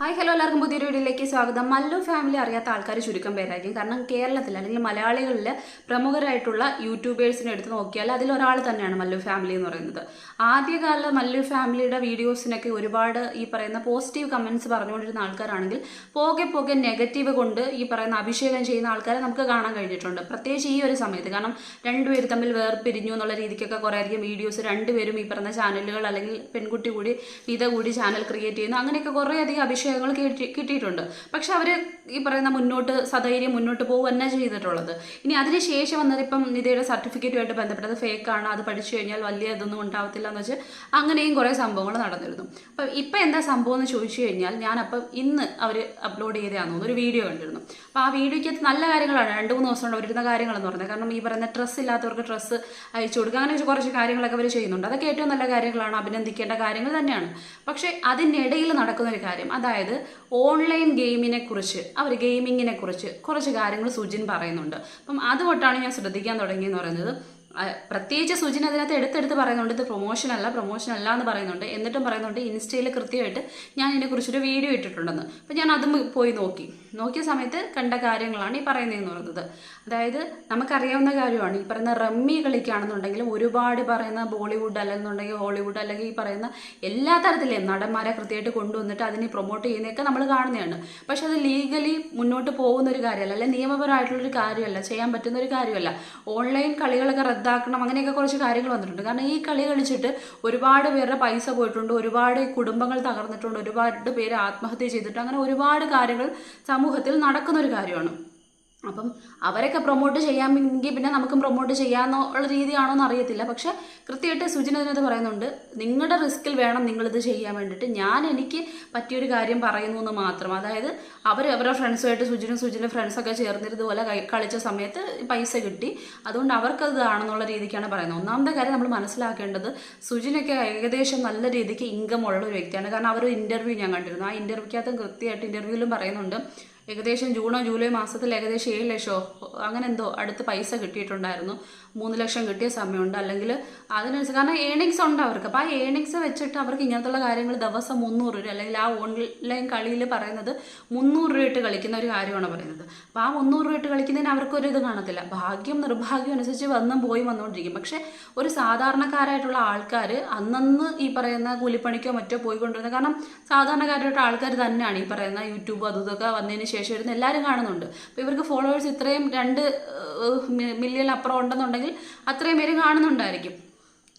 Hi hello എല്ലാവർക്കും പുതിയൊരു വീഡിയോയിലേക്ക് സ്വാഗതം. മല്ലു ഫാമിലി അറിയാത്ത ആൾക്കാർ ചുരുക്കം പേരായിരിക്കും. കാരണം കേരളത്തിൽ അല്ലെങ്കിൽ മലയാളികളിൽ പ്രമുഖരായിട്ടുള്ള യൂട്യൂബേഴ്സിനെ എടുത്ത് നോക്കിയാൽ അതിലൊരാൾ തന്നെയാണ് മല്ലു ഫാമിലി എന്ന് പറയുന്നത്. ആദ്യകാല മല്ലു ഫാമിലിയുടെ വീഡിയോസിനൊക്കെ ഒരുപാട് ഈ പറയുന്ന പോസിറ്റീവ് കമൻസ് പറഞ്ഞുകൊണ്ടിരുന്ന ആൾക്കാരാണെങ്കിൽ പോകെ പോകെ നെഗറ്റീവ് കൊണ്ട് ഈ പറയുന്ന അഭിഷേകം ചെയ്യുന്ന ആൾക്കാരെ നമുക്ക് കാണാൻ കഴിഞ്ഞിട്ടുണ്ട്. പ്രത്യേകിച്ച് ഈ ഒരു സമയത്ത്. കാരണം രണ്ടുപേർ തമ്മിൽ വേർപിരിഞ്ഞു എന്നുള്ള രീതിക്കൊക്കെ കുറേ അധികം വീഡിയോസ് രണ്ടുപേരും ഈ പറയുന്ന ചാനലുകൾ അല്ലെങ്കിൽ പെൺകുട്ടി കൂടി വിധ കൂടി ചാനൽ ക്രിയേറ്റ് ചെയ്യുന്നു. അങ്ങനെയൊക്കെ കുറേ അധികം അഭിഷേകങ്ങൾ കിട്ടി- കിട്ടിയിട്ടുണ്ട്. പക്ഷെ അവർ ഈ പറയുന്ന മുന്നോട്ട് സധൈര്യം മുന്നോട്ട് പോകുക തന്നെ ചെയ്തിട്ടുള്ളത്. ഇനി അതിനുശേഷം വന്നത് ഇപ്പം നിധിയുടെ സർട്ടിഫിക്കറ്റുമായിട്ട് ബന്ധപ്പെട്ടത് ഫേക്കാണ് അത് പഠിച്ചു കഴിഞ്ഞാൽ വലിയ ഇതൊന്നും ഉണ്ടാവത്തില്ല എന്ന് വെച്ച് അങ്ങനെയും കുറേ സംഭവങ്ങൾ നടന്നിരുന്നു. അപ്പം ഇപ്പം എന്താ സംഭവം എന്ന് ചോദിച്ചു കഴിഞ്ഞാൽ ഞാനപ്പം ഇന്ന് അവർ അപ്ലോഡ് ചെയ്തതാണെന്ന് ഒരു വീഡിയോ കണ്ടിരുന്നു. അപ്പോൾ ആ വീഡിയോയ്ക്ക് നല്ല കാര്യങ്ങളാണ്. രണ്ട് മൂന്ന് ദിവസം കൊണ്ട് വരുന്ന കാര്യങ്ങളെന്ന് പറഞ്ഞത്. കാരണം ഈ പറയുന്ന ഡ്രസ്സ് ഇല്ലാത്തവർക്ക് ഡ്രസ്സ് അയച്ചു കൊടുക്കുക. അങ്ങനെ കുറച്ച് കാര്യങ്ങളൊക്കെ അവർ ചെയ്യുന്നുണ്ട്. അതൊക്കെ ഏറ്റവും നല്ല കാര്യങ്ങളാണ്. അഭിനന്ദിക്കേണ്ട കാര്യങ്ങൾ തന്നെയാണ്. പക്ഷേ അതിനിടയിൽ നടക്കുന്ന ഒരു കാര്യം അതായത് ഓൺലൈൻ ഗെയിമിനെ കുറിച്ച് അവർ ഗെയിമിങ്ങിനെ കുറിച്ച് കുറച്ച് കാര്യങ്ങൾ സുജിൻ പറയുന്നുണ്ട്. അപ്പം അതുകൊണ്ടാണ് ഞാൻ ശ്രദ്ധിക്കാൻ തുടങ്ങിയെന്ന് പറയുന്നത്. പ്രത്യേകിച്ച് സുജിൻ അതിനകത്ത് എടുത്തെടുത്ത് പറയുന്നുണ്ട്. ഇത് പ്രൊമോഷൻ അല്ല പ്രൊമോഷൻ അല്ല എന്ന് പറയുന്നുണ്ട്. എന്നിട്ടും പറയുന്നുണ്ട് ഇൻസ്റ്റയിൽ കൃത്യമായിട്ട് ഞാൻ ഇതിനെക്കുറിച്ചൊരു വീഡിയോ ഇട്ടിട്ടുണ്ടെന്ന്. അപ്പം ഞാൻ അതും പോയി നോക്കി. നോക്കിയ സമയത്ത് കണ്ട കാര്യങ്ങളാണ് ഈ പറയുന്നതെന്ന് പറയുന്നത് അതായത് നമുക്കറിയാവുന്ന കാര്യമാണ് ഈ പറയുന്ന റമ്മി കളിക്കുകയാണെന്നുണ്ടെങ്കിലും ഒരുപാട് പറയുന്ന ബോളിവുഡ് അല്ലെന്നുണ്ടെങ്കിൽ ഹോളിവുഡ് അല്ലെങ്കിൽ ഈ പറയുന്ന എല്ലാ തരത്തിലെയും നടന്മാരെ കൃത്യമായിട്ട് കൊണ്ടുവന്നിട്ട് അതിനെ പ്രൊമോട്ട് ചെയ്യുന്നതൊക്കെ നമ്മൾ കാണുന്നതാണ്. പക്ഷെ അത് ലീഗലി മുന്നോട്ട് പോകുന്ന ഒരു കാര്യമല്ല അല്ലെങ്കിൽ നിയമപരമായിട്ടുള്ളൊരു കാര്യമല്ല ചെയ്യാൻ പറ്റുന്ന ഒരു കാര്യമല്ല. ഓൺലൈൻ കളികളൊക്കെ റദ്ദാക്കണം അങ്ങനെയൊക്കെ കുറച്ച് കാര്യങ്ങൾ വന്നിട്ടുണ്ട്. കാരണം ഈ കളി കളിച്ചിട്ട് ഒരുപാട് പേരുടെ പൈസ പോയിട്ടുണ്ട് ഒരുപാട് കുടുംബങ്ങൾ തകർന്നിട്ടുണ്ട് ഒരുപാട് പേര് ആത്മഹത്യ ചെയ്തിട്ടുണ്ട്. അങ്ങനെ ഒരുപാട് കാര്യങ്ങൾ സമൂഹത്തിൽ നടക്കുന്ന ഒരു കാര്യമാണ്. അപ്പം അവരൊക്കെ പ്രൊമോട്ട് ചെയ്യാമെങ്കിൽ പിന്നെ നമുക്കും പ്രൊമോട്ട് ചെയ്യാമെന്നുള്ള രീതിയാണോ എന്ന് അറിയത്തില്ല. പക്ഷെ കൃത്യമായിട്ട് സുജിൻ അതിനകത്ത് പറയുന്നുണ്ട് നിങ്ങളുടെ റിസ്കിൽ വേണം നിങ്ങളിത് ചെയ്യാൻ വേണ്ടിയിട്ട് ഞാൻ എനിക്ക് പറ്റിയൊരു കാര്യം പറയുന്നു എന്ന് മാത്രം. അതായത് അവർ അവരുടെ ഫ്രണ്ട്സുമായിട്ട് സുജിനും സുജിനും ഫ്രണ്ട്സൊക്കെ ചേർന്നിരുന്ന ഇതുപോലെ കളിച്ച സമയത്ത് പൈസ കിട്ടി. അതുകൊണ്ട് അവർക്കത് ആണെന്നുള്ള രീതിക്കാണ് പറയുന്നത്. ഒന്നാമത്തെ കാര്യം നമ്മൾ മനസ്സിലാക്കേണ്ടത് സുജിനൊക്കെ ഏകദേശം നല്ല രീതിക്ക് ഇൻകം ഉള്ള ഒരു വ്യക്തിയാണ്. കാരണം അവർ ഇന്റർവ്യൂ ഞാൻ കണ്ടിരുന്നു. ആ ഇന്റർവ്യൂക്കകത്ത് കൃത്യമായിട്ട് ഇന്റർവ്യൂവിലും പറയുന്നുണ്ട് ഏകദേശം ജൂണോ ജൂലൈ മാസത്തിൽ ഏകദേശം ഏഴ് ലക്ഷമോ അങ്ങനെ എന്തോ അടുത്ത് പൈസ കിട്ടിയിട്ടുണ്ടായിരുന്നു. മൂന്ന് ലക്ഷം കിട്ടിയ സമയമുണ്ട്. അല്ലെങ്കിൽ അതിനനുസരിച്ച് കാരണം ഏണിങ്സ് ഉണ്ട് അവർക്ക്. അപ്പോൾ ആ ഏണിങ്സ് വെച്ചിട്ട് അവർക്ക് ഇങ്ങനത്തുള്ള കാര്യങ്ങൾ ദിവസം മുന്നൂറ് രൂപ അല്ലെങ്കിൽ ആ ഓൺലൈൻ കളിയിൽ പറയുന്നത് മുന്നൂറ് രൂപ ഇട്ട് കളിക്കുന്ന ഒരു കാര്യമാണ് പറയുന്നത്. അപ്പോൾ ആ മുന്നൂറ് രൂപ ഇട്ട് കളിക്കുന്നതിന് അവർക്കൊരു ഇത് കാണത്തില്ല. ഭാഗ്യം നിർഭാഗ്യം അനുസരിച്ച് വന്നും പോയി വന്നുകൊണ്ടിരിക്കും. പക്ഷേ ഒരു സാധാരണക്കാരായിട്ടുള്ള ആൾക്കാർ അന്നന്ന് ഈ പറയുന്ന കൂലിപ്പണിക്കോ മറ്റോ പോയിക്കൊണ്ടിരുന്നത് കാരണം സാധാരണക്കാരായിട്ടുള്ള ആൾക്കാർ തന്നെയാണ് ഈ പറയുന്ന യൂട്യൂബ് അതും ഇതൊക്കെ വന്നതിന് ശേഷം വരുന്ന എല്ലാവരും കാണുന്നുണ്ട്. അപ്പോൾ ഇവർക്ക് ഫോളോവേഴ്സ് ഇത്രയും രണ്ട് മില്യൺ അപ്പുറം ഉണ്ടെന്നുണ്ടെങ്കിൽ അത്രയും പേര് കാണുന്നുണ്ടായിരിക്കും.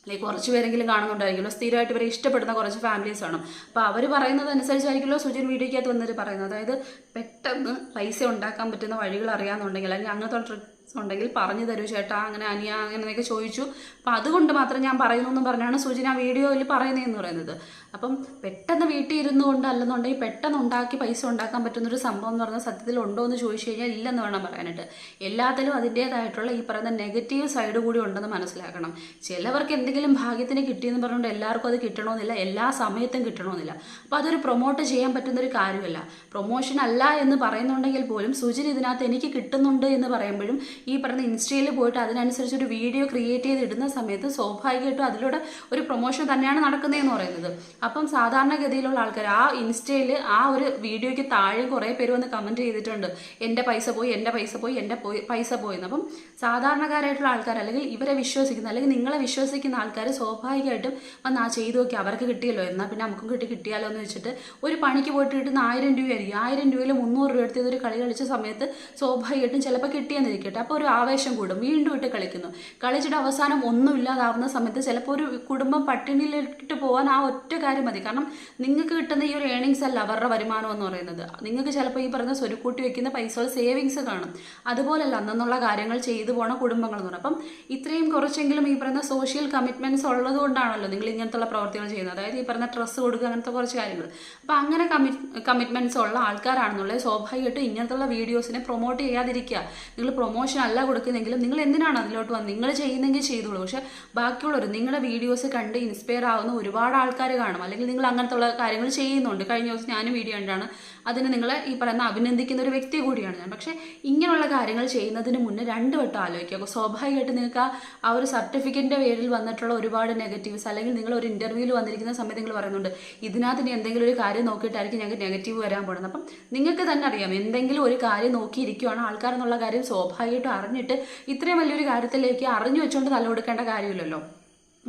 അല്ലെങ്കിൽ കുറച്ച് പേരെങ്കിലും കാണുന്നുണ്ടായിരിക്കുമല്ലോ. സ്ഥിരമായിട്ട് ഇവരെ ഇഷ്ടപ്പെടുന്ന കുറച്ച് ഫാമിലീസ് ആണ്. അപ്പോൾ അവർ പറയുന്നത് അനുസരിച്ചായിരിക്കുമല്ലോ സുജിൻ വീഡിയോയ്ക്കകത്ത് വന്നിട്ട് പറയുന്നത്. അതായത് പെട്ടെന്ന് പൈസ ഉണ്ടാക്കാൻ പറ്റുന്ന വഴികൾ അറിയാമെന്നുണ്ടെങ്കിൽ അല്ലെങ്കിൽ അങ്ങനത്തെ ഉണ്ടെങ്കിൽ പറഞ്ഞു തരൂ ചേട്ടാ അങ്ങനെ അനിയ അങ്ങനെയൊക്കെ ചോദിച്ചു. അപ്പം അതുകൊണ്ട് മാത്രം ഞാൻ പറയുന്നു എന്ന് പറഞ്ഞാണ് സുജിന വീഡിയോയിൽ പറയുന്നതെന്ന് പറയുന്നത്. അപ്പം പെട്ടെന്ന് വീട്ടിൽ ഇരുന്നു കൊണ്ട് അല്ലെന്നുണ്ടെങ്കിൽ പെട്ടെന്ന് ഉണ്ടാക്കി പൈസ ഉണ്ടാക്കാൻ പറ്റുന്ന ഒരു സംഭവം എന്ന് പറഞ്ഞാൽ സത്യത്തിൽ ഉണ്ടോ എന്ന് ചോദിച്ചു കഴിഞ്ഞാൽ ഇല്ലെന്ന് വേണം പറയാനായിട്ട്. എല്ലാത്തിലും അതിന്റേതായിട്ടുള്ള ഈ പറയുന്ന നെഗറ്റീവ് സൈഡ് കൂടി ഉണ്ടെന്ന് മനസ്സിലാക്കണം. ചിലവർക്ക് എന്തെങ്കിലും ഭാഗ്യത്തിന് കിട്ടിയെന്ന് പറഞ്ഞുകൊണ്ട് എല്ലാവർക്കും അത് കിട്ടണമെന്നില്ല എല്ലാ സമയത്തും കിട്ടണമെന്നില്ല. അപ്പോൾ അതൊരു പ്രൊമോട്ട് ചെയ്യാൻ പറ്റുന്നൊരു കാര്യമല്ല. പ്രൊമോഷൻ അല്ല എന്ന് പറയുന്നുണ്ടെങ്കിൽ പോലും സുജിൻ ഇതിനകത്ത് എനിക്ക് കിട്ടുന്നുണ്ട് എന്ന് പറയുമ്പോഴും ഈ പറഞ്ഞ ഇൻസ്റ്റയിൽ പോയിട്ട് അതിനനുസരിച്ച് ഒരു വീഡിയോ ക്രിയേറ്റ് ചെയ്ത് ഇടുന്ന സമയത്ത് സ്വാഭാവികമായിട്ടും അതിലൂടെ ഒരു പ്രൊമോഷൻ തന്നെയാണ് നടക്കുന്നതെന്ന് പറയുന്നത്. അപ്പം സാധാരണഗതിയിലുള്ള ആൾക്കാർ ആ ഇൻസ്റ്റയിൽ ആ ഒരു വീഡിയോയ്ക്ക് താഴെ കുറേ പേര് വന്ന് കമന്റ് ചെയ്തിട്ടുണ്ട്. എന്റെ പൈസ പോയി എന്റെ പൈസ പോയി എന്റെ പോയി പൈസ പോയി അപ്പം സാധാരണക്കാരായിട്ടുള്ള ആൾക്കാർ അല്ലെങ്കിൽ ഇവരെ വിശ്വസിക്കുന്ന അല്ലെങ്കിൽ നിങ്ങളെ വിശ്വസിക്കുന്ന ആൾക്കാർ സ്വാഭാവികമായിട്ടും വന്ന് ആ ചെയ്തു നോക്കി അവർക്ക് കിട്ടിയല്ലോ എന്നാൽ പിന്നെ നമുക്കും കിട്ടി കിട്ടിയാലോ എന്ന് വെച്ചിട്ട് ഒരു പണിക്ക് പോയിട്ട് കിട്ടുന്ന ആയിരം രൂപയായിരിക്കും. ആയിരം രൂപയിൽ മുന്നൂറ് രൂപ എടുത്ത് കളി കളിച്ച സമയത്ത് സ്വാഭാവികമായിട്ടും ചിലപ്പോൾ കിട്ടിയെന്നിരിക്കട്ടെ. അപ്പോൾ ഒരു ആവേശം കൂടും. വീണ്ടും ഇട്ട് കളിക്കുന്നു. കളിച്ചിട്ട് അവസാനം ഒന്നും ഇല്ലാതാവുന്ന സമയത്ത് ചിലപ്പോൾ ഒരു കുടുംബം പട്ടിണിയിലിട്ട് പോകാൻ ആ ഒറ്റ കാര്യം മതി. കാരണം നിങ്ങൾക്ക് കിട്ടുന്ന ഈ ഒരു ഏണിങ്സ് അല്ല അവരുടെ വരുമാനം എന്ന് പറയുന്നത്. നിങ്ങൾക്ക് ചിലപ്പോൾ ഈ പറഞ്ഞ സ്വരുക്കൂട്ടി വെക്കുന്ന പൈസ സേവിങ്സ് കാണും. അതുപോലല്ല അന്നുള്ള കാര്യങ്ങൾ ചെയ്തു പോണ കുടുംബങ്ങൾ എന്ന് പറയുന്നത് അപ്പം ഇത്രയും കുറച്ചെങ്കിലും ഈ പറയുന്ന സോഷ്യൽ കമ്മിറ്റ്മെന്റ്സ് ഉള്ളത് കൊണ്ടാണല്ലോ നിങ്ങൾ ഇങ്ങനത്തുള്ള പ്രവർത്തികൾ ചെയ്യുന്നത്. അതായത് ഈ പറഞ്ഞ ഡ്രസ്സ് കൊടുക്കുക അങ്ങനത്തെ കുറച്ച് കാര്യങ്ങൾ. അപ്പം അങ്ങനെ കമ്മിറ്റ് കമ്മിറ്റ്മെന്റ്സ് ഉള്ള ആൾക്കാരാണെന്നുള്ളത് സ്വാഭാവികമായിട്ടും ഇങ്ങനത്തുള്ള വീഡിയോസിനെ പ്രൊമോട്ട് ചെയ്യാതിരിക്കുക. നിങ്ങൾ പ്രൊമോഷൻ അല്ല കൊടുക്കുന്നെങ്കിലും നിങ്ങൾ എന്തിനാണ് അതിലോട്ട് വന്നത്? നിങ്ങൾ ചെയ്യുന്നെങ്കിൽ ചെയ്തോളൂ. പക്ഷെ ബാക്കിയുള്ളവർ നിങ്ങളുടെ വീഡിയോസ് കണ്ട് ഇൻസ്പയർ ആവുന്ന ഒരുപാട് ആൾക്കാർ കാണും. അല്ലെങ്കിൽ നിങ്ങൾ അങ്ങനത്തെ ഉള്ള കാര്യങ്ങൾ ചെയ്യുന്നുണ്ട്. കഴിഞ്ഞ ദിവസം ഞാനും വീഡിയോ കണ്ടാണ്. അതിന് നിങ്ങളെ ഈ പറയുന്ന അഭിനന്ദിക്കുന്ന ഒരു വ്യക്തി കൂടിയാണ് ഞാൻ. പക്ഷേ ഇങ്ങനെയുള്ള കാര്യങ്ങൾ ചെയ്യുന്നതിന് മുന്നേ രണ്ട് വട്ടം ആലോചിക്കുക. അപ്പോൾ സ്വാഭാവികമായിട്ട് നിങ്ങൾക്ക് ആ ഒരു സർട്ടിഫിക്കറ്റിന്റെ പേരിൽ വന്നിട്ടുള്ള ഒരുപാട് നെഗറ്റീവ്സ് അല്ലെങ്കിൽ നിങ്ങൾ ഒരു ഇന്റർവ്യൂവിൽ വന്നിരിക്കുന്ന സമയത്ത് നിങ്ങൾ പറയുന്നുണ്ട് ഇതിനകത്ത് ഇനി എന്തെങ്കിലും ഒരു കാര്യം നോക്കിയിട്ടായിരിക്കും ഞങ്ങൾക്ക് നെഗറ്റീവ് വരാൻ പോകുന്നത്. അപ്പം നിങ്ങൾക്ക് തന്നെ അറിയാം എന്തെങ്കിലും ഒരു കാര്യം നോക്കിയിരിക്കുകയാണ് ആൾക്കാർ എന്നുള്ള കാര്യം സ്വാഭാവികമായിട്ടും അറിഞ്ഞിട്ട് ഇത്രയും വലിയൊരു കാര്യത്തിലേക്ക് അറിഞ്ഞു വെച്ചുകൊണ്ട് തല കൊടുക്കേണ്ട കാര്യമില്ലല്ലോ.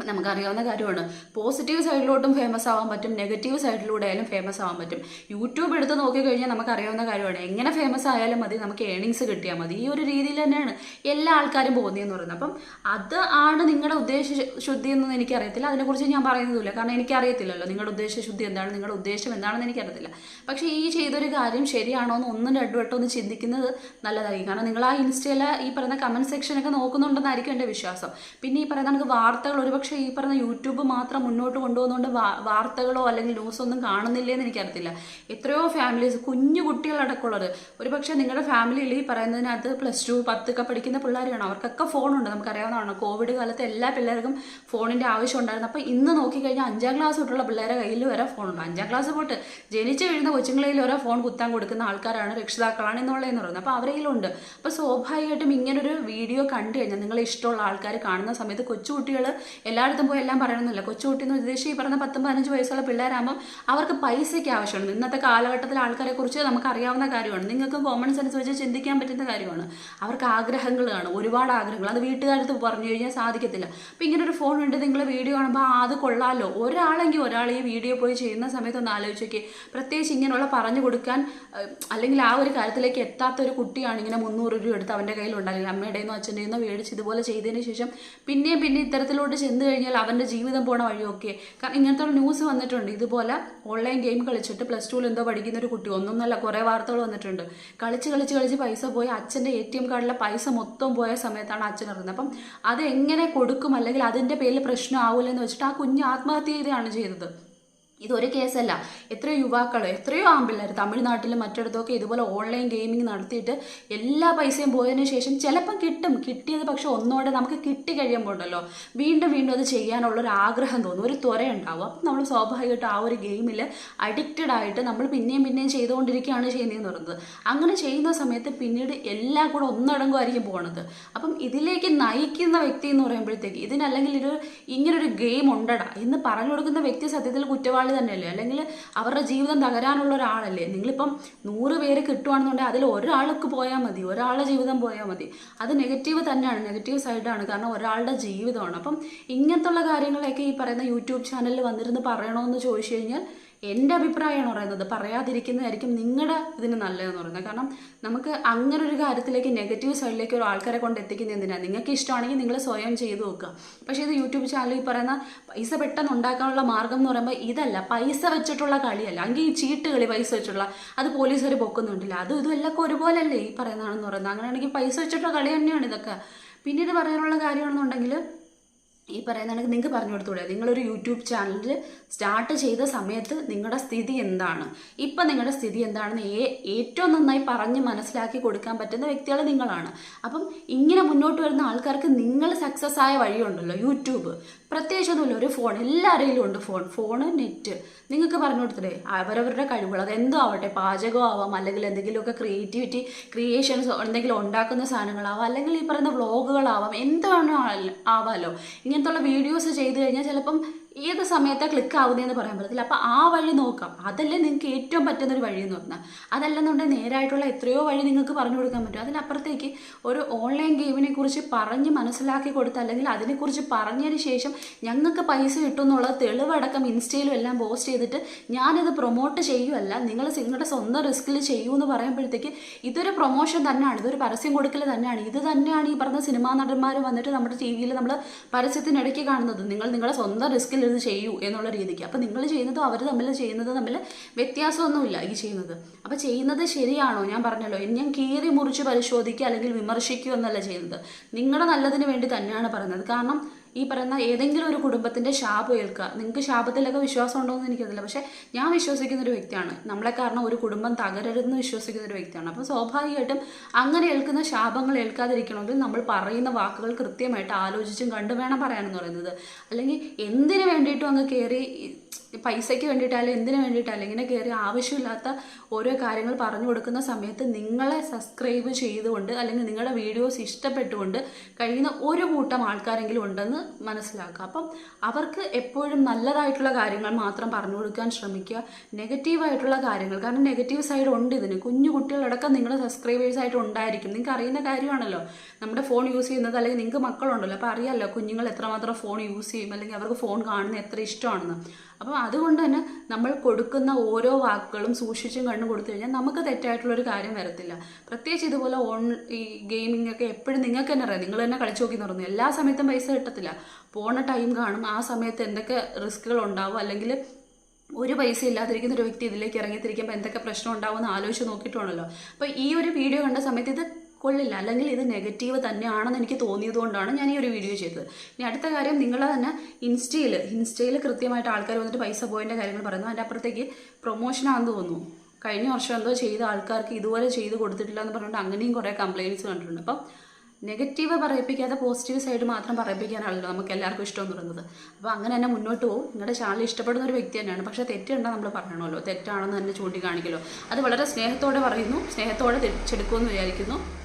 നമുക്കറിയാവുന്ന കാര്യമാണ്. പോസിറ്റീവ് സൈഡിലോട്ടും ഫേമസ് ആവാൻ പറ്റും. നെഗറ്റീവ് സൈഡിലൂടെ ആയാലും ഫേമസ് ആവാൻ പറ്റും. യൂട്യൂബ് എടുത്ത് നോക്കിക്കഴിഞ്ഞാൽ നമുക്കറിയാവുന്ന കാര്യമാണ്. എങ്ങനെ ഫേമസ് ആയാലും മതി. നമുക്ക് ഏണിങ്സ് കിട്ടിയാൽ മതി. ഈ ഒരു രീതിയിൽ തന്നെയാണ് എല്ലാ ആൾക്കാരും പോകുന്നതെന്ന് പറയുന്നത്. അപ്പം അത് ആണ് നിങ്ങളുടെ ഉദ്ദേശ ശുദ്ധി എന്നൊന്നും എനിക്കറിയത്തില്ല. അതിനെക്കുറിച്ച് ഞാൻ പറയുന്നതില്ല കാരണം എനിക്കറിയത്തില്ലല്ലോ. നിങ്ങളുടെ ഉദ്ദേശ ശുദ്ധി എന്താണ്? നിങ്ങളുടെ ഉദ്ദേശം എന്താണെന്ന് എനിക്കറിയത്തില്ല. പക്ഷേ ഈ ചെയ്തൊരു കാര്യം ശരിയാണോ എന്ന് ഒന്നും രണ്ടു വട്ടം ഒന്ന് ചിന്തിക്കുന്നത് നല്ലതായിരിക്കും. കാരണം നിങ്ങൾ ആ ഇൻസ്റ്റയിലെ ഈ പറയുന്ന കമന്റ് സെക്ഷനൊക്കെ നോക്കുന്നുണ്ടെന്നായിരിക്കും എന്റെ വിശ്വാസം. പിന്നെ ഈ പറയുന്ന നമുക്ക് വാർത്തകൾ ഒരുപക്ഷെ ഈ പറഞ്ഞ യൂട്യൂബ് മാത്രം മുന്നോട്ട് കൊണ്ടുപോകുന്നതുകൊണ്ട് വാർത്തകളോ അല്ലെങ്കിൽ ന്യൂസോ ഒന്നും കാണുന്നില്ലേ എന്ന് എനിക്കറിയത്തില്ല. എത്രയോ ഫാമിലീസ് കുഞ്ഞു കുട്ടികളടക്കമുള്ളത്. ഒരു പക്ഷേ നിങ്ങളുടെ ഫാമിലിയിൽ ഈ പറയുന്നതിനകത്ത് പ്ലസ് ടു പത്തൊക്കെ പഠിക്കുന്ന പിള്ളേരാണ്. അവർക്കൊക്കെ ഫോണുണ്ട്. നമുക്കറിയാവുന്നതാണ്. കോവിഡ് കാലത്ത് എല്ലാ പിള്ളേർക്കും ഫോണിന്റെ ആവശ്യം ഉണ്ടായിരുന്നു അപ്പോൾ ഇന്ന് നോക്കിക്കഴിഞ്ഞാൽ അഞ്ചാം ക്ലാസ് തൊട്ടുള്ള പിള്ളേരെ കയ്യിൽ വരെ ഫോണുണ്ട്. അഞ്ചാം ക്ലാസ് പോട്ട് ജനിച്ച് വീഴുന്ന കൊച്ചുങ്ങളിൽ ഓരോ ഫോൺ കുത്താൻ കൊടുക്കുന്ന ആൾക്കാരാണ് രക്ഷിതാക്കളാണ് എന്നുള്ളതെന്ന് പറയുന്നത്. അപ്പോൾ അവരെയിലുണ്ട് അപ്പോൾ സ്വാഭാവികമായിട്ടും ഇങ്ങനൊരു വീഡിയോ കണ്ടു കഴിഞ്ഞാൽ നിങ്ങളെ ഇഷ്ടമുള്ള ആൾക്കാർ കാണുന്ന സമയത്ത് കൊച്ചുകുട്ടികൾ എല്ലായിടത്തും പോയി എല്ലാം പറയണമെന്നില്ല കൊച്ചുകുട്ടി എന്ന് ഉദ്ദേശിച്ച് ഈ പറഞ്ഞ പത്തും പതിനഞ്ച് വയസ്സുള്ള പിള്ളേരാകുമ്പം അവർക്ക് പൈസയ്ക്ക് ആവശ്യമാണ്. ഇന്നത്തെ കാലഘട്ടത്തിൽ ആൾക്കാരെ കുറിച്ച് നമുക്ക് അറിയാവുന്ന കാര്യമാണ്. നിങ്ങൾക്ക് കോമൺ സെൻസ് വെച്ച് ചിന്തിക്കാൻ പറ്റുന്ന കാര്യമാണ്. അവർക്ക് ആഗ്രഹങ്ങൾ കാണും. ഒരുപാട് ആഗ്രഹങ്ങൾ. അത് വീട്ടുകാരത്ത് പറഞ്ഞു കഴിഞ്ഞാൽ സാധിക്കത്തില്ല. അപ്പം ഇങ്ങനെ ഒരു ഫോൺ ഉണ്ട് നിങ്ങൾ വീഡിയോ കാണുമ്പോൾ അത് കൊള്ളാമല്ലോ ഒരാളെങ്കിൽ ഒരാൾ ഈ വീഡിയോ പോയി ചെയ്യുന്ന സമയത്ത് ഒന്ന് ആലോചിച്ച് പ്രത്യേകിച്ച് ഇങ്ങനെയുള്ള പറഞ്ഞു കൊടുക്കാൻ അല്ലെങ്കിൽ ആ ഒരു കാര്യത്തിലേക്ക് എത്താത്ത ഒരു കുട്ടിയാണ് ഇങ്ങനെ മുന്നൂറ് രൂപ എടുത്ത് അവന്റെ കയ്യിലുണ്ട്. അല്ലെങ്കിൽ അമ്മയുടെ നിന്നോ അച്ഛന്റെ നിന്നോ മേടിച്ച് ഇതുപോലെ ചെയ്തതിന് ശേഷം പിന്നെയും പിന്നെ ഇത്തരത്തിലോട്ട് ചെന്ന് കഴിഞ്ഞാൽ അവന്റെ ജീവിതം പോണ വഴിയൊക്കെ. കാരണം ഇങ്ങനത്തെ ഒരു ന്യൂസ് വന്നിട്ടുണ്ട്. ഇതുപോലെ ഓൺലൈൻ ഗെയിം കളിച്ചിട്ട് പ്ലസ് ടുവിൽ എന്തോ പഠിക്കുന്ന ഒരു കുട്ടി ഒന്നൊന്നല്ല കുറേ വാർത്തകൾ വന്നിട്ടുണ്ട്. കളിച്ച് കളിച്ച് കളിച്ച് പൈസ പോയി അച്ഛന്റെ എ ടി എം കാർഡിലെ പൈസ മൊത്തം പോയ സമയത്താണ് അച്ഛൻ അറിയുന്നത് അപ്പം അത് എങ്ങനെ കൊടുക്കും? അല്ലെങ്കിൽ അതിന്റെ പേരിൽ പ്രശ്നം ആവില്ലെന്ന് വെച്ചിട്ട് ആ കുഞ്ഞ് ആത്മഹത്യ ചെയ്താണ് ചെയ്തത്. ഇതൊരു കേസല്ല. എത്രയോ യുവാക്കൾ എത്രയോ ആമ്പിള്ളേർ തമിഴ്നാട്ടിലും മറ്റിടത്തൊക്കെ ഇതുപോലെ ഓൺലൈൻ ഗെയിമിംഗ് നടത്തിയിട്ട് എല്ലാ പൈസയും പോയതിനു ശേഷം ചിലപ്പം കിട്ടും. കിട്ടിയത് പക്ഷെ ഒന്നോടെ നമുക്ക് കിട്ടി കഴിയുമ്പോൾ ഉണ്ടല്ലോ. വീണ്ടും വീണ്ടും അത് ചെയ്യാനുള്ള ഒരു ആഗ്രഹം തോന്നും. ഒരു ത്വര ഉണ്ടാവും അപ്പം നമ്മൾ സ്വാഭാവികമായിട്ട് ആ ഒരു ഗെയിമിൽ അഡിക്റ്റഡ് ആയിട്ട് നമ്മൾ പിന്നെയും പിന്നെയും ചെയ്തുകൊണ്ടിരിക്കുകയാണ് ചെയ്യുന്നതെന്ന് പറയുന്നത്. അങ്ങനെ ചെയ്യുന്ന സമയത്ത് പിന്നീട് എല്ലാം കൂടെ ഒന്നടങ്കുമായിരിക്കും പോണത്. അപ്പം ഇതിലേക്ക് നയിക്കുന്ന വ്യക്തി എന്ന് പറയുമ്പോഴത്തേക്ക് ഇതിനല്ലെങ്കിൽ ഒരു ഇങ്ങനൊരു ഗെയിം ഉണ്ടടാ എന്ന് പറഞ്ഞു കൊടുക്കുന്ന വ്യക്തി സത്യത്തിൽ കുറ്റവാളി തന്നെയല്ലേ? അല്ലെങ്കിൽ അവരുടെ ജീവിതം തകരാനുള്ള ഒരാളല്ലേ? നിങ്ങളിപ്പം നൂറ് പേര് കിട്ടുവാണെന്നുണ്ടെങ്കിൽ അതിൽ ഒരാൾക്ക് പോയാൽ മതി ഒരാളുടെ ജീവിതം പോയാൽ മതി. അത് നെഗറ്റീവ് തന്നെയാണ് നെഗറ്റീവ് സൈഡാണ്. കാരണം ഒരാളുടെ ജീവിതമാണ്. അപ്പം ഇങ്ങനത്തുള്ള കാര്യങ്ങളൊക്കെ ഈ പറയുന്ന യൂട്യൂബ് ചാനലിൽ വന്നിരുന്ന് പറയണമെന്ന് ചോദിച്ചു കഴിഞ്ഞാൽ എന്റെ അഭിപ്രായമാണ് പറയുന്നത്. പറയാതിരിക്കുന്നതായിരിക്കും നിങ്ങളുടെ ഇതിന് നല്ലതെന്ന് പറയുന്നത്. കാരണം നമുക്ക് അങ്ങനെ ഒരു കാര്യത്തിലേക്ക് നെഗറ്റീവ് സൈഡിലേക്ക് ഒരു ആൾക്കാരെ കൊണ്ട് എത്തിക്കുന്ന എന്തിനാണ് നിങ്ങൾക്ക് ഇഷ്ടമാണെങ്കിൽ നിങ്ങൾ സ്വയം ചെയ്തു നോക്കുക. പക്ഷേ ഇത് യൂട്യൂബ് ചാനലിൽ ഈ പറയുന്ന പൈസ പെട്ടെന്ന് ഉണ്ടാക്കാനുള്ള മാർഗം എന്ന് പറയുമ്പോൾ ഇതല്ല. പൈസ വെച്ചിട്ടുള്ള കളിയല്ല. അല്ലെങ്കിൽ ഈ ചീട്ട് കളി പൈസ വെച്ചിട്ടുള്ള അത് പോലീസുകാർ പൊക്കുന്നുണ്ടല്ല. അതും ഇതും എല്ലാം ഒരുപോലല്ലേ ഈ പറയുന്നതാണെന്ന് പറയുന്നത്. അങ്ങനെയാണെങ്കിൽ പൈസ വെച്ചിട്ടുള്ള കളി തന്നെയാണ് ഇതൊക്കെ. പിന്നീട് പറയാനുള്ള കാര്യമാണെന്നുണ്ടെങ്കിൽ ഈ പറയുന്നതാണെങ്കിൽ നിങ്ങൾക്ക് പറഞ്ഞു കൊടുത്തൂടെ നിങ്ങളൊരു യൂട്യൂബ് ചാനൽ സ്റ്റാർട്ട് ചെയ്ത സമയത്ത് നിങ്ങളുടെ സ്ഥിതി എന്താണ്? ഇപ്പം നിങ്ങളുടെ സ്ഥിതി എന്താണെന്ന് ഏ ഏറ്റവും നന്നായി പറഞ്ഞ് മനസ്സിലാക്കി കൊടുക്കാൻ പറ്റുന്ന വ്യക്തികൾ നിങ്ങളാണ്. അപ്പം ഇങ്ങനെ മുന്നോട്ട് വരുന്ന ആൾക്കാർക്ക് നിങ്ങൾ സക്സസ് ആയ വഴിയുണ്ടല്ലോ യൂട്യൂബ്. പ്രത്യേകിച്ചൊന്നുമില്ല ഒരു ഫോൺ എല്ലാവരെയും ഉണ്ട് ഫോൺ. ഫോണ് നെറ്റ് നിങ്ങൾക്ക് പറഞ്ഞു കൊടുത്തില്ലേ? അവരവരുടെ കഴിവുകൾ അതെന്തോ ആവട്ടെ പാചകം ആവാം അല്ലെങ്കിൽ എന്തെങ്കിലുമൊക്കെ ക്രിയേറ്റിവിറ്റി ക്രിയേഷൻസ് എന്തെങ്കിലും ഉണ്ടാക്കുന്ന സാധനങ്ങളാവാം അല്ലെങ്കിൽ ഈ പറയുന്ന വ്ളോഗുകളാവാം എന്ത് വേണോ ആവാമല്ലോ ഇങ്ങനത്തുള്ള വീഡിയോസ് ചെയ്ത് കഴിഞ്ഞാൽ ചിലപ്പം ഏത് സമയത്ത് ക്ലിക്ക് ആവുന്നതെന്ന് പറയാൻ പറ്റത്തില്ല. അപ്പോൾ ആ വഴി നോക്കാം. അതല്ലേ നിങ്ങൾക്ക് ഏറ്റവും പറ്റുന്ന ഒരു വഴി എന്ന് പറഞ്ഞാൽ അതല്ലെന്നുണ്ടെങ്കിൽ നേരായിട്ടുള്ള എത്രയോ വഴി നിങ്ങൾക്ക് പറഞ്ഞു കൊടുക്കാൻ പറ്റും. അതിനപ്പുറത്തേക്ക് ഒരു ഓൺലൈൻ ഗെയിമിനെ കുറിച്ച് പറഞ്ഞ് മനസ്സിലാക്കി കൊടുത്ത് അല്ലെങ്കിൽ അതിനെക്കുറിച്ച് പറഞ്ഞതിന് ശേഷം ഞങ്ങൾക്ക് പൈസ കിട്ടും എന്നുള്ളത് തെളിവടക്കം ഇൻസ്റ്റയിലും എല്ലാം പോസ്റ്റ് ചെയ്തിട്ട് ഞാനിത് പ്രൊമോട്ട് ചെയ്യുമല്ല നിങ്ങൾ നിങ്ങളുടെ സ്വന്തം റിസ്കിൽ ചെയ്യൂ എന്ന് പറയുമ്പോഴത്തേക്ക് ഇതൊരു പ്രൊമോഷൻ തന്നെയാണ്. ഇതൊരു പരസ്യം കൊടുക്കൽ തന്നെയാണ്. ഇത് തന്നെയാണ് ഈ പറഞ്ഞ സിനിമാ നടന്മാർ വന്നിട്ട് നമ്മുടെ ടി വിയിൽ നമ്മൾ പരസ്യത്തിനിടയ്ക്ക് കാണുന്നത് നിങ്ങൾ നിങ്ങളുടെ സ്വന്തം റിസ്കിൽ ഇത് ചെയ്യൂ എന്നുള്ള രീതിക്ക്. അപ്പോൾ നിങ്ങൾ ചെയ്യുന്നതും അവർ തമ്മിൽ ചെയ്യുന്നത് തമ്മിൽ വ്യത്യാസമൊന്നുമില്ല ഈ ചെയ്യുന്നത്. അപ്പോൾ ചെയ്യുന്നത് ശരിയാണോ? ഞാൻ പറഞ്ഞല്ലോ ഞാൻ കീറി മുറിച്ച് പരിശോധിക്കുക അല്ലെങ്കിൽ വിമർശിക്കുക എന്നല്ല ചെയ്യുന്നത്. നിങ്ങളുടെ നല്ലതിന് വേണ്ടി തന്നെയാണ് പറയുന്നത്. കാരണം ഈ പറയുന്ന ഏതെങ്കിലും ഒരു കുടുംബത്തിന്റെ ശാപം ഏൽക്കുക. നിങ്ങൾക്ക് ശാപത്തിലൊക്കെ വിശ്വാസം ഉണ്ടോ എന്ന് എനിക്കറിയില്ല. പക്ഷേ ഞാൻ വിശ്വസിക്കുന്ന ഒരു വ്യക്തിയാണ്. നമ്മളെ കാരണം ഒരു കുടുംബം തകരരുതെന്ന് വിശ്വസിക്കുന്ന ഒരു വ്യക്തിയാണ്. അപ്പോൾ സ്വാഭാവികമായിട്ടും അങ്ങനെ ഏൽക്കുന്ന ശാപങ്ങൾ ഏൽക്കാതിരിക്കണമെങ്കിൽ നമ്മൾ പറയുന്ന വാക്കുകൾ കൃത്യമായിട്ട് ആലോചിച്ചും കണ്ടു വേണം പറയാനെന്ന് പറയുന്നത്. അല്ലെങ്കിൽ എന്തിനു വേണ്ടിയിട്ടും അങ്ങ് കയറി പൈസയ്ക്ക് വേണ്ടിയിട്ടായാലും എന്തിനു വേണ്ടിയിട്ടായാലും ഇങ്ങനെ കയറി ആവശ്യമില്ലാത്ത ഓരോ കാര്യങ്ങൾ പറഞ്ഞു കൊടുക്കുന്ന സമയത്ത് നിങ്ങളെ സബ്സ്ക്രൈബ് ചെയ്തുകൊണ്ട് അല്ലെങ്കിൽ നിങ്ങളുടെ വീഡിയോസ് ഇഷ്ടപ്പെട്ടുകൊണ്ട് കഴിയുന്ന ഒരു കൂട്ടം ആൾക്കാരെങ്കിലും ഉണ്ടെന്ന് മനസ്സിലാക്കുക. അപ്പം അവർക്ക് എപ്പോഴും നല്ലതായിട്ടുള്ള കാര്യങ്ങൾ മാത്രം പറഞ്ഞു കൊടുക്കാൻ ശ്രമിക്കുക. നെഗറ്റീവായിട്ടുള്ള കാര്യങ്ങൾ കാരണം നെഗറ്റീവ് സൈഡ് ഉണ്ട് ഇതിന്. കുഞ്ഞു കുട്ടികളടക്കം നിങ്ങളുടെ സബ്സ്ക്രൈബേഴ്സ് ആയിട്ട് ഉണ്ടായിരിക്കും. നിങ്ങൾക്ക് അറിയുന്ന കാര്യമാണല്ലോ. നമ്മുടെ ഫോൺ യൂസ് ചെയ്യുന്നത് അല്ലെങ്കിൽ നിങ്ങൾക്ക് മക്കളുണ്ടല്ലോ. അപ്പോൾ അറിയാമല്ലോ കുഞ്ഞുങ്ങൾ എത്രമാത്രം ഫോൺ യൂസ് ചെയ്യും അല്ലെങ്കിൽ അവർക്ക് ഫോൺ കാണുന്നത് എത്ര ഇഷ്ടമാണെന്ന്. അപ്പം അതുകൊണ്ട് തന്നെ നമ്മൾ കൊടുക്കുന്ന ഓരോ വാക്കുകളും സൂക്ഷിച്ചും കണ്ടും കൊടുത്തു കഴിഞ്ഞാൽ നമുക്ക് തെറ്റായിട്ടുള്ളൊരു കാര്യം വരത്തില്ല. പ്രത്യേകിച്ച് ഇതുപോലെ ഓൺ ഈ ഗെയിമിംഗ് ഒക്കെ എപ്പോഴും നിങ്ങൾക്ക് തന്നെ അറിയാം. നിങ്ങൾ തന്നെ കളിച്ചു നോക്കി തുറന്നു എല്ലാ സമയത്തും പൈസ കിട്ടത്തില്ല. പോണ ടൈം കാണും. ആ സമയത്ത് എന്തൊക്കെ റിസ്കുകൾ ഉണ്ടാവും? അല്ലെങ്കിൽ ഒരു പൈസ ഇല്ലാതിരിക്കുന്ന ഒരു വ്യക്തി ഇതിലേക്ക് ഇറങ്ങിത്തിരിക്കുമ്പോൾ എന്തൊക്കെ പ്രശ്നം ഉണ്ടാവുമെന്ന് ആലോചിച്ച് നോക്കിയിട്ടുണ്ടല്ലോ. അപ്പോൾ ഈ ഒരു വീഡിയോ കണ്ട സമയത്ത് ഇത് കൊള്ളില്ല. അല്ലെങ്കിൽ ഇത് നെഗറ്റീവ് തന്നെയാണെന്ന് എനിക്ക് തോന്നിയതുകൊണ്ടാണ് ഞാൻ ഈ ഒരു വീഡിയോ ചെയ്തത്. ഇനി അടുത്ത കാര്യം നിങ്ങൾ തന്നെ ഇൻസ്റ്റയിൽ ഇൻസ്റ്റയിൽ കൃത്യമായിട്ട് ആൾക്കാർ വന്നിട്ട് പൈസ പോയതിന്റെ കാര്യങ്ങൾ പറയുന്നു. അതിന്റെ അപ്പുറത്തേക്ക് പ്രൊമോഷനാണെന്ന് തോന്നുന്നു. കഴിഞ്ഞ വർഷം എന്തോ ചെയ്ത ആൾക്കാർക്ക് ഇതുവരെ ചെയ്ത് കൊടുത്തിട്ടില്ല എന്ന് പറഞ്ഞുകൊണ്ട് അങ്ങനെയും കുറേ കംപ്ലയിന്റ്സ് കണ്ടിട്ടുണ്ട്. അപ്പം നെഗറ്റീവ് പറയിപ്പിക്കാതെ പോസിറ്റീവ് സൈഡ് മാത്രം പറയിപ്പിക്കാനാണല്ലോ നമുക്ക് എല്ലാവർക്കും ഇഷ്ടം പറയുന്നത്. അപ്പോൾ അങ്ങനെ തന്നെ മുന്നോട്ട് പോകും നിങ്ങളുടെ ചാനൽ ഇഷ്ടപ്പെടുന്ന ഒരു വ്യക്തി തന്നെയാണ്. പക്ഷേ തെറ്റുണ്ടെന്ന് നമ്മൾ പറയണമല്ലോ. തെറ്റാണെന്ന് തന്നെ ചൂണ്ടിക്കാണിക്കലോ. അത് വളരെ സ്നേഹത്തോടെ പറയുന്നു. സ്നേഹത്തോടെ തിരിച്ചെടുക്കുമെന്ന് വിചാരിക്കുന്നു.